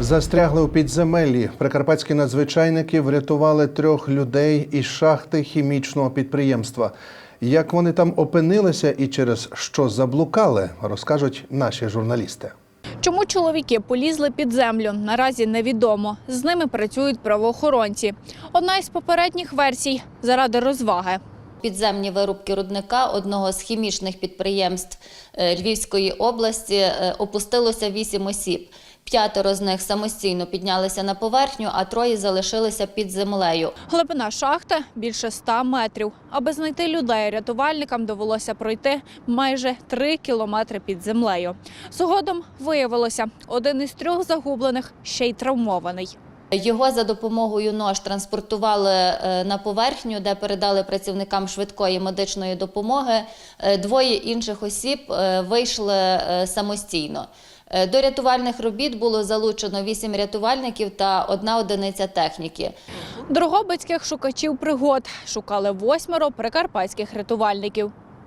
Застрягли у підземеллі. Прикарпатські надзвичайники врятували трьох людей із шахти хімічного підприємства. Як вони там опинилися і через що заблукали, розкажуть наші журналісти. Чому чоловіки полізли під землю, наразі невідомо. З ними працюють правоохоронці. Одна із попередніх версій заради розваги. Підземні вирубки рудника одного з хімічних підприємств е, Львівської області е, опустилося вісім осіб. П'ятеро з них самостійно піднялися на поверхню, а троє залишилися під землею. Глибина шахти більше 100 метрів. Аби знайти людей, рятувальникам довелося пройти майже 3 кілометри під землею. Згодом виявилося, один із трьох загублених ще й травмований. Його за допомогою нож транспортували е, на поверхню, де передали працівникам швидкої медичної допомоги. Е, Двоє інших осіб е, вийшли самостійно. До рятувальних робіт було залучено вісім рятувальників та одна одиниця техніки. Дрогобицьких шукачів пригод шукали восьмеро прикарпатських рятувальників.